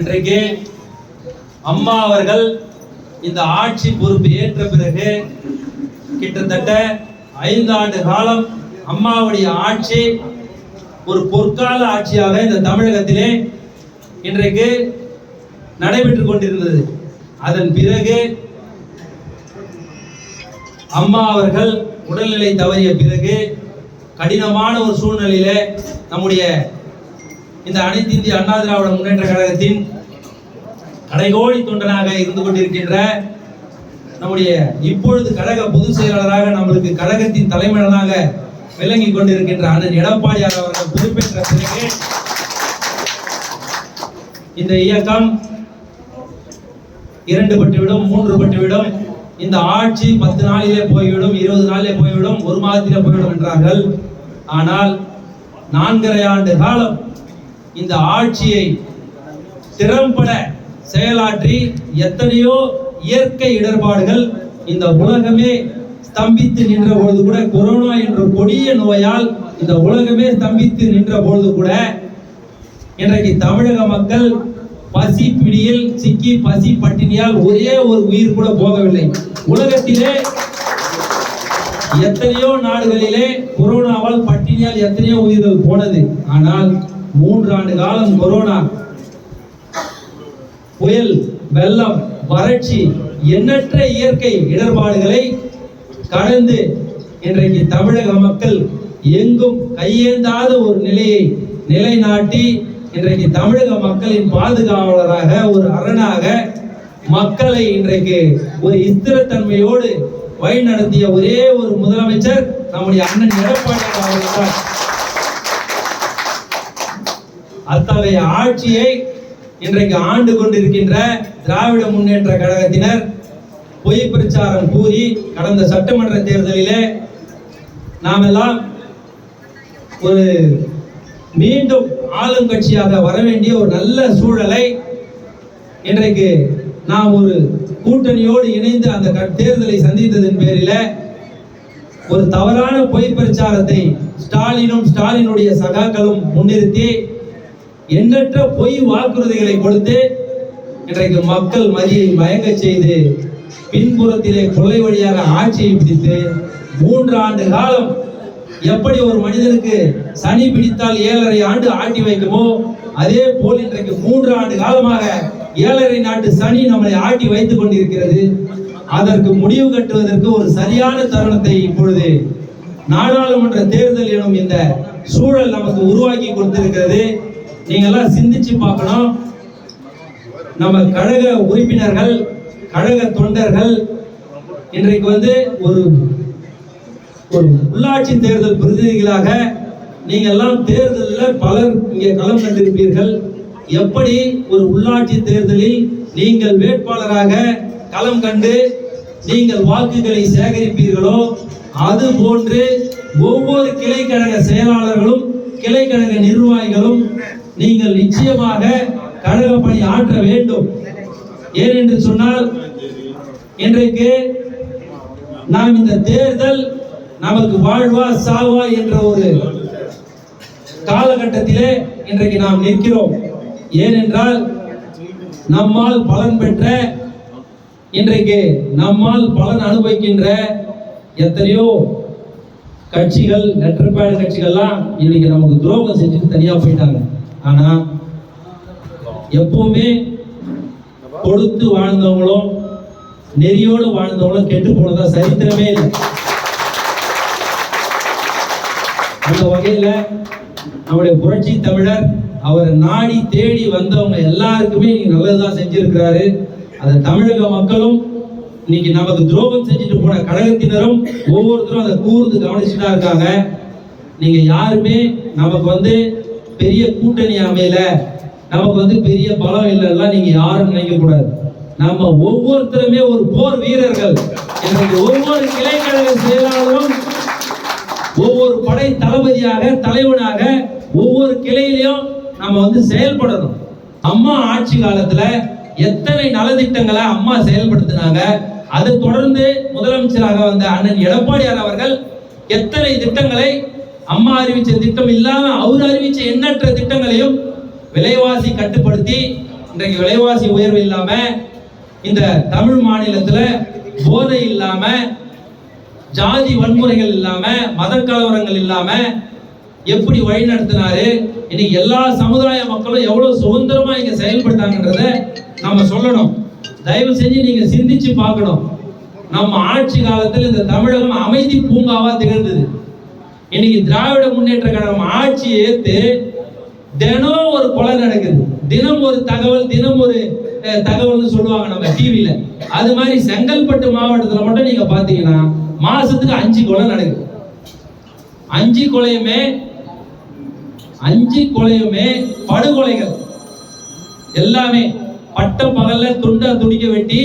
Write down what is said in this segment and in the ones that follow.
இன்றைக்கு அம்மா அவர்கள் இந்த ஆட்சி பொறுப்பு ஏற்ற பிறகு கிட்டத்தட்ட ஐந்து ஆண்டு காலம் அம்மாவுடைய ஆட்சி ஒரு பொற்கால ஆட்சியாக இந்த தமிழகத்திலே இன்றைக்கு நடைபெற்று கொண்டிருந்தது. அதன் பிறகு அம்மா அவர்கள் உடல்நிலை தவறிய பிறகு கடினமான ஒரு சூழ்நிலையில நம்முடைய இந்த அனைத்து இந்திய அண்ணா திராவிட முன்னேற்ற கழகத்தின் கடைகோடி தொண்டனாக இருந்து கொண்டிருக்கின்ற நம்முடைய இப்பொழுது கழக பொதுச் செயலாளராக நம்மளுக்கு கழகத்தின் தலைமையனாக விளங்கி கொண்டிருக்கின்ற அண்ணன் எடப்பாடியார் அவர்கள் பொறுப்பேற்ற பிறகு இந்த இயக்கம் இரண்டு பட்டுவிடும் மூன்று பட்டுவிடும் இந்த ஆட்சி பத்து நாளிலே போய்விடும் இருபது நாளிலே போய்விடும் ஒரு மாதத்திலே போய்விடும் என்றார்கள். ஆனால் நான்கரை ஆண்டு காலம் இந்த ஆட்சியை திறம்பட செயலாற்றி எத்தனையோ இயற்கை இடர்பாடுகள் இந்த உலகமே ஸ்தம்பித்து நின்ற பொழுது கூட கொரோனா என்ற கொடிய நோயால் இந்த உலகமே ஸ்தம்பித்து நின்ற பொழுது கூட இன்றைக்கு தமிழக மக்கள் பசி பிடியில் சிக்கி பசி பட்டினியால் ஒரே ஒரு உயிர் கூட போகவில்லை. உலகத்திலே எத்தனையோ நாடுகளிலே கொரோனாவால் பட்டினியால் எத்தனையோ உயிர்கள் போனது. ஆனால் மூன்று ஆண்டு காலம் கொரோனா. புயல் வெள்ளம் வறட்சி எண்ணற்ற இயற்கை இடர்பாடுகளை கடந்து இன்றைக்கு தமிழக மக்கள் எங்கும் கையேந்தாத ஒரு நிலையை நிலைநாட்டி இன்றைக்கு தமிழக மக்களின் பாதுகாவலராக ஒரு அரணாக மக்களை இன்றைக்கு ஒரு ஸ்திரத்தன்மையோடு வழி நடத்திய ஒரே ஒரு முதலமைச்சர் நம்முடைய அண்ணன் எடப்பாடி அவர்கள் தான். அத்தகைய ஆட்சியை இன்றைக்கு ஆண்டு கொண்டிருக்கின்ற திராவிட முன்னேற்ற கழகத்தினர் பொய் பிரச்சாரம் கூறி கடந்த சட்டமன்ற தேர்தலிலே நாமெல்லாம் ஒரு மீண்டும் ஆளும் கட்சியாக வர வேண்டிய ஒரு நல்ல சூழலை இன்றைக்கு நாம் ஒரு கூட்டணியோடு இணைந்து அந்த க- தேர்தலை சந்தித்ததன் பேரில் ஒரு தவறான பொய் பிரச்சாரத்தை ஸ்டாலினும் ஸ்டாலினுடைய சகாக்களும் முன்னிறுத்தி எண்ணற்ற பொய் வாக்குறுதிகளை கொடுத்து இன்றைக்கு மக்கள் மதியை மயங்க செய்து பின்புறத்திலே கொள்ளை வழியாக ஆட்சியை பிடித்து மூன்று ஆண்டு காலம் எப்படி ஒரு மனிதனுக்கு சனி பிடித்தால் ஏழரை ஆண்டு ஆட்டி வைக்குமோ அதே போல் இன்றைக்கு மூன்று ஆண்டு காலமாக ஏழரை நாட்டு சனி நம்மளை ஆட்டி வைத்துக் கொண்டிருக்கிறது. அதற்கு முடிவு கட்டுவதற்கு ஒரு சரியான தருணத்தை இப்பொழுது நாடாளுமன்ற தேர்தல் எனும் இந்த சூழல் நமக்கு உருவாக்கி கொடுத்திருக்கிறது. நீங்கெல்லாம் சிந்திச்சு பார்க்கணும். நம்ம கழக உறுப்பினர்கள் கழக தொண்டர்கள் இன்றைக்கு வந்து ஒரு ஒரு உள்ளாட்சி தேர்தல் பிரதிநிதிகளாக நீங்க எல்லாம் தேர்தலில் பலர் இங்கே களம் கண்டிருப்பீர்கள். எப்படி ஒரு உள்ளாட்சி தேர்தலில் நீங்கள் வேட்பாளராக களம் கண்டு நீங்கள் வாக்குகளை சேகரிப்பீர்களோ அது போன்று ஒவ்வொரு கிளை கழக செயலாளர்களும் கிளை கழக நிர்வாகிகள் நிச்சயமாக கழக பணி ஆற்ற வேண்டும். ஏனென்று சொன்னால் இன்றைக்கு நாம் இந்த தேர்தல் நமக்கு வாழ்வா சாவா என்ற ஒரு காலகட்டத்திலே இன்றைக்கு நாம் நிற்கிறோம். ஏனென்றால் நம்மால் பலன் பெற்ற இன்றைக்கு நம்மால் பலன் அனுபவிக்கின்ற எத்தனையோ கட்சிகள் லெட்டர் பேட் கட்சிகள்லாம் இன்னைக்கு நமக்கு துரோகம் செஞ்சுட்டு தனியாக போயிட்டாங்க. ஆனால் எப்பவுமே கொடுத்து வாழ்ந்தவங்களும் நெறியோடு வாழ்ந்தவங்களும் கெட்டு போனதா சரித்திரமே இல்லை. அந்த வகையில் நம்முடைய புரட்சி தமிழர் அவர் நாடி தேடி வந்தவங்க எல்லாருக்குமே இன்னைக்கு நல்லதுதான் செஞ்சிருக்கிறாரு. அதை தமிழக மக்களும் இன்னைக்கு நமக்கு துரோகம் செஞ்சுட்டு போன கழகத்தினரும் ஒவ்வொருத்தரும் அதை கூர்ந்து கவனிச்சுட்டா இருக்காங்க. நீங்க யாருமே நமக்கு வந்து பெரிய கூட்டணி அமையல. நமக்கு வந்து பெரிய பலம் இல்லைலாம் நீங்க யாரும் நினைக்க கூடாது. நம்ம ஒவ்வொருத்தருமே ஒரு போர் வீரர்கள். எனக்கு ஒவ்வொரு கிளைக்கழக செயலாளரும் ஒவ்வொரு படை தளபதியாக தலைவனாக ஒவ்வொரு கிளையிலையும் நம்ம வந்து செயல்படணும். அம்மா ஆட்சி காலத்துல எத்தனை நலத்திட்டங்களை அம்மா செயல்படுத்தினாங்க அதை தொடர்ந்து முதலமைச்சராக வந்த அண்ணன் எடப்பாடியார் அவர்கள் எத்தனை திட்டங்களை அம்மா அறிவிச்ச திட்டம் இல்லாம அவர் அறிவிச்ச எண்ணற்ற திட்டங்களையும் விலைவாசி கட்டுப்படுத்தி இன்றைக்கு விலைவாசி உயர்வு இல்லாம இந்த தமிழ் மாநிலத்துல போதை இல்லாம ஜாதி வன்முறைகள் இல்லாம மத கலவரங்கள் இல்லாம எப்படி வழி நடத்தினாரு இன்னைக்கு எல்லா சமுதாய மக்களும் எவ்வளவு சுதந்திரமா இங்க செயல்பட்டாங்கன்றத நம்ம சொல்லணும். தயவு செஞ்சு நீங்க சிந்திச்சு பார்க்கணும். நம்ம ஆட்சி காலத்தில் இந்த தமிழகம் அமைதி பூங்காவா திகழ்ந்தது. இன்னைக்கு திராவிட முன்னேற்ற கழகம் ஆட்சியை ஏற்று தினம் ஒரு கொலை நடக்குது. தினம் ஒரு தகவல் தினம் ஒரு தகவல்னு சொல்லுவாங்க நம்ம டிவியில அது மாதிரி செங்கல்பட்டு மாவட்டத்துல மட்டும் நீங்க பாத்தீங்கன்னா மாசத்துக்கு அஞ்சு கொலை நடக்குது. அஞ்சு கொலையுமே அஞ்சு கொலையுமே படுகொலைகள். எல்லாமே. பட்ட பகல்ல துண்டா துடிக்க வெட்டி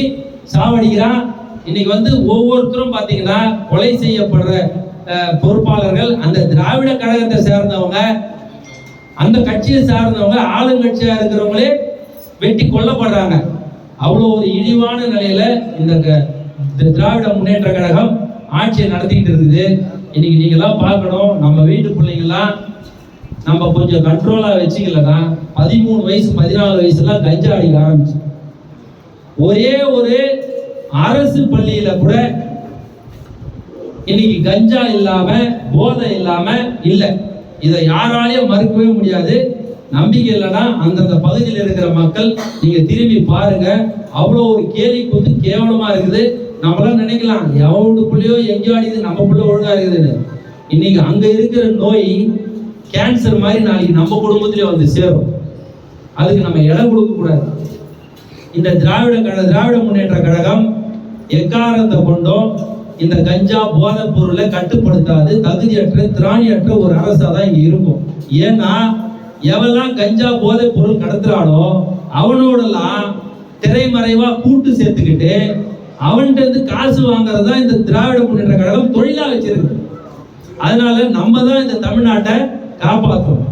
சாவடிக்கிறான். இன்னைக்கு வந்து ஒவ்வொருத்தரும் பாத்தீங்கன்னா கொலை செய்யப்படுற அஹ், பொறுப்பாளர்கள் அந்த திராவிட கழகத்தை சேர்ந்தவங்க அந்த கட்சியை சார்ந்தவங்க ஆளுங்கட்சியா இருக்கிறவங்களே வெட்டி கொல்லப்படுறாங்க. அவ்வளோ ஒரு இழிவான நிலையில இந்த இந்த திராவிட முன்னேற்ற கழகம் ஆட்சியை நடத்திக்கிட்டு இருக்குது. இன்னைக்கு நீங்களாம் பார்க்கணும் நம்ம வீட்டு பிள்ளைங்களாம் நம்ம கொஞ்சம் கண்ட்ரோலாக வச்சுக்கலன்னா பதிமூணு வயசு பதினாலு வயசுலாம் கஞ்சா அடிக்க ஆரம்பிச்சு. ஒரே ஒரு அரசு பள்ளியில கூட இன்னைக்கு கஞ்சா இல்லாம போதை இல்லாம இல்லை. இதை யாராலையும் மறுக்கவே முடியாது. நம்பிக்கை இல்லைன்னா அந்தந்த பகுதியில் இருக்கிற மக்கள் நீங்க திரும்பி பாருங்க. அவ்வளோ ஒரு கேலி கூத்து கேவலமா இருக்குது. நம்மளாம் நினைக்கலாம் எவ்வளோக்குள்ளேயோ எங்கேயோ அடிக்குது நம்ம பிள்ளை ஒழுங்கா இருக்குதுன்னு. இன்னைக்கு அங்க இருக்கிற நோய் கேன்சர் மாதிரி நாளைக்கு நம்ம குடும்பத்திலே வந்து சேரும். அதுக்கு நம்ம இடம் கொடுக்கக்கூடாது இந்த திராவிட கழக திராவிட முன்னேற்ற கழகம் எக்காரத்தை கொண்டும் இந்த கஞ்சா போதைப் பொருளை கட்டுப்படுத்தாது தகுதியற்ற திராணியற்ற ஒரு அரசா தான் இங்க இருக்கும். ஏன்னா எவெல்லாம் கஞ்சா போதைப் பொருள் கடத்துறானோ அவனோடலாம் திரைமறைவா கூட்டு சேர்த்துக்கிட்டு அவன்கிட்ட இருந்து காசு வாங்குறதா இந்த திராவிட முன்னேற்ற கழகம் தொழிலா வச்சிருக்கு. அதனால நம்ம தான் இந்த தமிழ்நாட்டை காப்பாற்றணும்